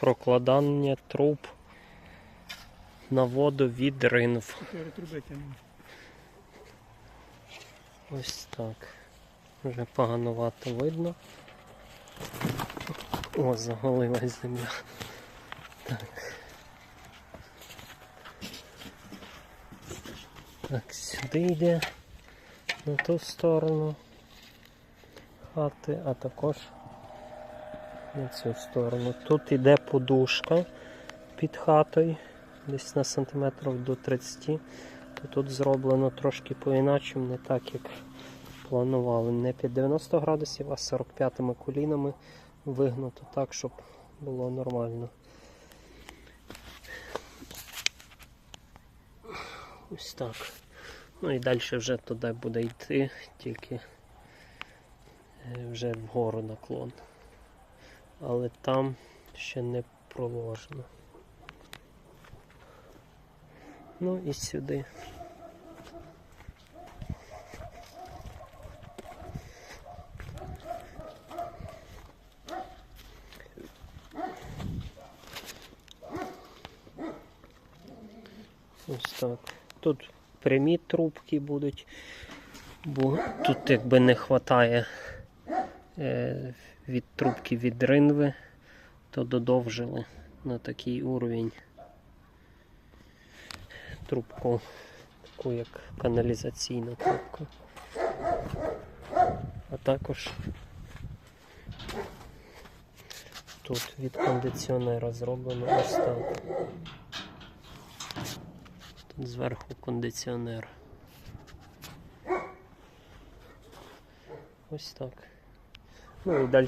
прокладання труб на воду від ринв. Ось так. Вже поганувато видно. О, заголилась земля. Так. Так, сюди йде на ту сторону хати, а також на цю сторону. Тут йде подушка під хатою, десь на сантиметрів до 30. То тут зроблено трошки по-іначому, не так як планували. Не під 90 градусів, а 45-ми колінами вигнуто так, щоб було нормально. Ось так. Ну і далі вже туди буде йти, тільки е, вже вгору наклон. Але там ще не проложено. Ну і сюди. Ось так. Тут прямі трубки будуть, бо тут якби не вистачає е, від трубки від ринви, то додовжили на такий уровень трубку, таку як каналізаційна трубка. А також тут від кондиціонера зроблено ось так. Тут зверху кондиціонер. Ось так. Ну і далі